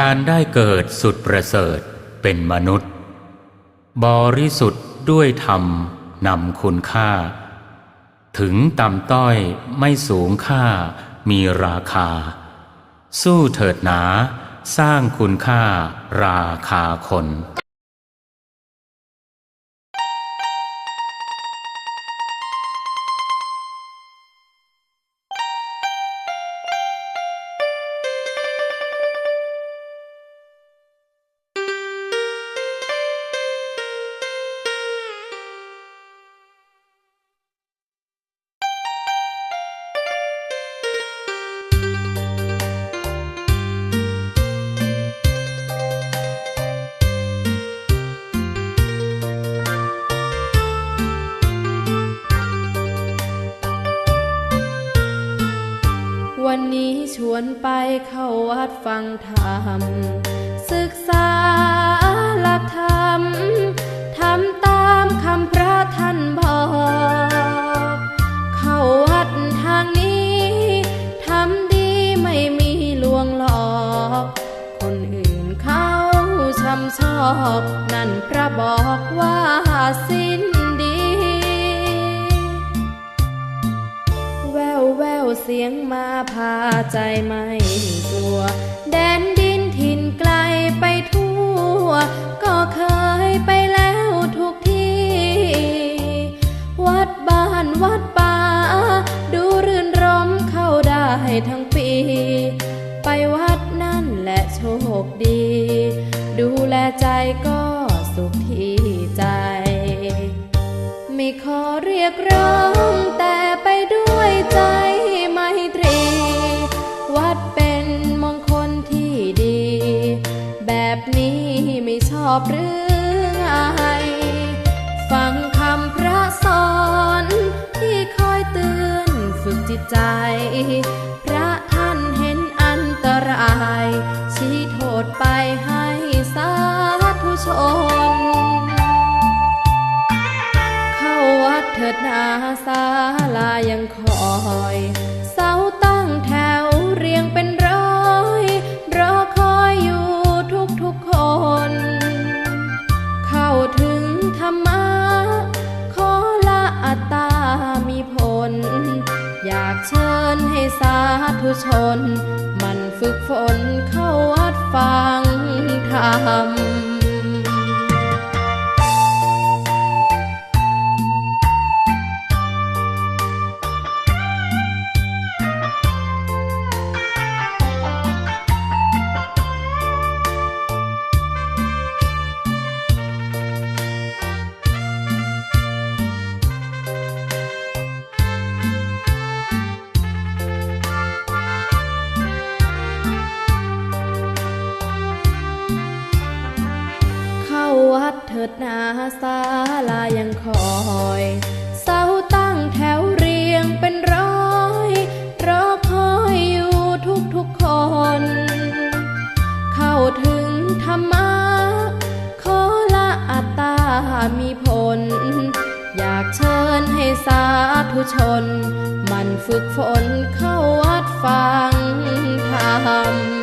การได้เกิดสุดประเสริฐเป็นมนุษย์ บริสุทธิ์ด้วยธรรมนำคุณค่า ถึงต่ำต้อยไม่สูงค่ามีราคา สู้เถิดหนา สร้างคุณค่าราคาคน วันนี้ชวนไปเข้าวัดฟังธรรม ศึกษาหลักธรรมทำตามคำพระท่านบอก เข้าวัดทางนี้ทำดีไม่มีลวงหลอก คนอื่นเขาช้ำชอบ นั่นพระบอกว่าสิ้น เสียงมาพาใจไม่กลัว แดนดินถิ่นไกลไปทั่ว ก็เคยไปแล้วทุกที่ วัดบ้านวัดป่า ดูรื่นรมเข้าได้ทั้งปี ไปวัดนั่นและโชคดี ดูแลใจก็สุขที่ใจ ไม่ขอเรียกร้องแต่ไป นี้ไม่ชอบหรือไงฟังคำพระสอนที่คอยเตือนฝึกจิตใจ พระท่านเห็นอันตราย ชี้โทษไปให้สาธุชน อยากเชิญให้สาธุชน มันฝึกฝนเข้าวัดฟังธรรม วัดเถิดนาศาลายังคอยเสาตั้งแถวเรียงเป็นร้อยรอคอยอยู่ทุกทุกคน เข้าถึงธรรมะขอละอัตตามีผล อยากเชิญให้สาธุชน มันฝึกฝนเข้าวัดฟังธรรม